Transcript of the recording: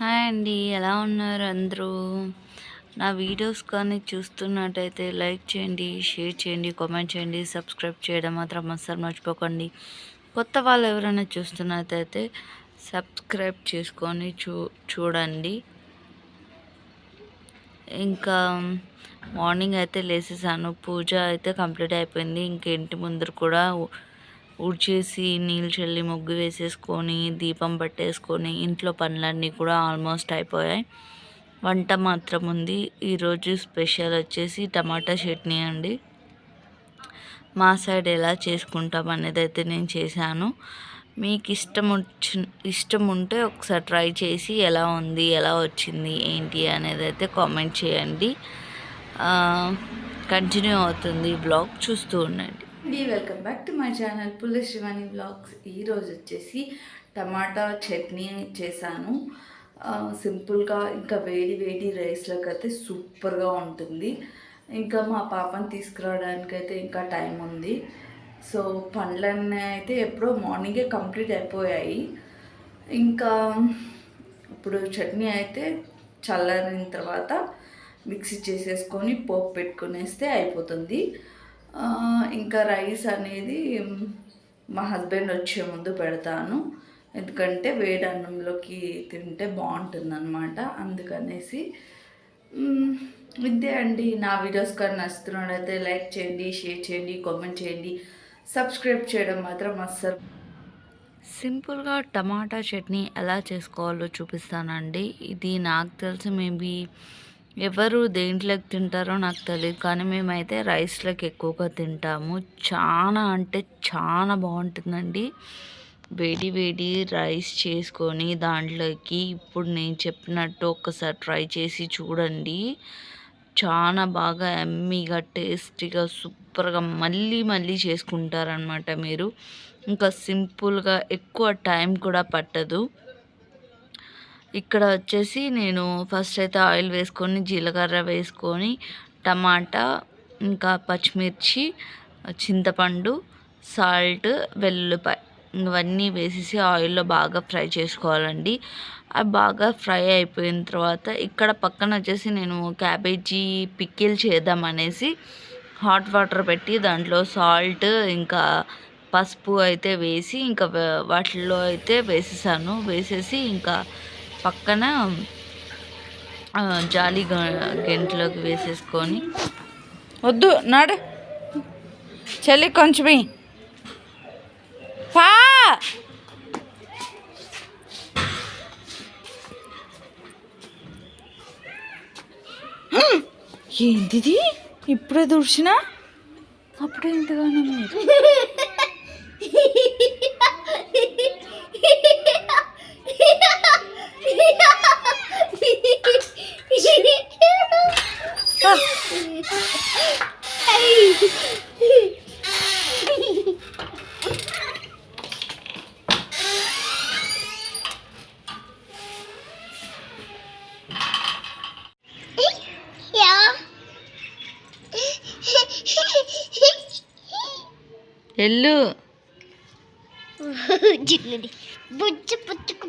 Hi అండి ఎలా ఉన్నారు అందరూ? నా వీడియోస్ కానీ చూస్తున్నట్టయితే లైక్ చేయండి షేర్ చేయండి కామెంట్ చేయండి సబ్స్క్రైబ్ చేయడం మాత్రం అస్సలు మర్చిపోకండి. కొత్త వాళ్ళు ఎవరైనా చూస్తున్నట్టయితే సబ్స్క్రైబ్ చేసుకొని చూ చూడండి. ఇంకా మార్నింగ్ అయితే లేసేసాను పూజ అయితే కంప్లీట్ అయిపోయింది ఇంక ఇంటి ముందర కూడా ఊడ్చేసి నీళ్ళు చల్లి ముగ్గు వేసేసుకొని దీపం పట్టేసుకొని ఇంట్లో పనులన్నీ కూడా ఆల్మోస్ట్ అయిపోయాయి. వంట మాత్రం ఉంది. ఈరోజు స్పెషల్ వచ్చేసి టమాటా చట్నీ అండి. మా సైడ్ ఎలా చేసుకుంటాం అనేది అయితే నేను చేశాను. మీకు ఇష్టం వచ్చి ఇష్టం ఉంటే ఒకసారి ట్రై చేసి ఎలా ఉంది ఎలా వచ్చింది ఏంటి అనేది అయితే కామెంట్ చేయండి. కంటిన్యూ అవుతుంది బ్లాగ్. చూస్తూ ఉండండి. అండి welcome back to my channel Pulla Shivani vlogs ఈరోజు వచ్చేసి టమాటా చట్నీ చేశాను. సింపుల్గా ఇంకా వేడి వేడి రైస్లోకి అయితే సూపర్గా ఉంటుంది. ఇంకా మా పాపని తీసుకురావడానికి అయితే ఇంకా టైం ఉంది. సో పండ్లన్నీ అయితే ఎప్పుడో మార్నింగే కంప్లీట్ అయిపోయాయి. ఇంకా ఇప్పుడు చట్నీ అయితే చల్లారిన తర్వాత మిక్సీ చేసేసుకొని పోపు పెట్టుకునేస్తే అయిపోతుంది. ఇంకా రైస్ అనేది మా హస్బెండ్ వచ్చే ముందు పెడతాను. ఎందుకంటే వేడి అన్నంలోకి తింటే బాగుంటుంది అనమాట అందుకనేసి ఇదే అండి. నా వీడియోస్ కానీ నచ్చుతున్నట్టయితే లైక్ చేయండి షేర్ చేయండి కామెంట్ చేయండి. సబ్స్క్రైబ్ చేయడం మాత్రం అస్సలు సింపుల్గా టమాటా చట్నీ ఎలా చేసుకోవాలో చూపిస్తానండి. ఇది నాకు తెలిసి మేబీ ఎవరు దేంట్లోకి తింటారో నాకు తెలియదు కానీ మేమైతే రైస్లోకి ఎక్కువగా తింటాము. చాలా అంటే చాలా బాగుంటుందండి. వేడి వేడి రైస్ చేసుకొని దాంట్లోకి ఇప్పుడు నేను చెప్పినట్టు ఒకసారి ట్రై చేసి చూడండి. చాలా బాగా ఎమ్మీగా టేస్టీగా సూపర్గా మళ్ళీ మళ్ళీ చేసుకుంటారనమాట మీరు. ఇంకా సింపుల్గా ఎక్కువ టైం కూడా పట్టదు. ఇక్కడ వచ్చేసి నేను ఫస్ట్ అయితే ఆయిల్ వేసుకొని జీలకర్ర వేసుకొని టమాటా ఇంకా పచ్చిమిర్చి చింతపండు సాల్ట్ వెల్లుల్లిపాయ ఇవన్నీ వేసేసి ఆయిల్లో బాగా ఫ్రై చేసుకోవాలండి. అవి బాగా ఫ్రై అయిపోయిన తర్వాత ఇక్కడ పక్కన వచ్చేసి నేను క్యాబేజీ పిక్కిల్ చేద్దామనేసి హాట్ వాటర్ పెట్టి దాంట్లో సాల్ట్ ఇంకా పసుపు అయితే వేసి ఇంకా వాటిల్లో అయితే వేసేసాను. వేసేసి ఇంకా పక్కన జాలి గంటలోకి వేసేసుకొని. వద్దు నాడు. చెల్లి కొంచెమే. పా! ఏంటిది? ఇప్పుడే దుడిచినా? అప్పుడే ఇంతగానే ఎల్లు జిగ్నది బుజ్జ పుచ్చుకు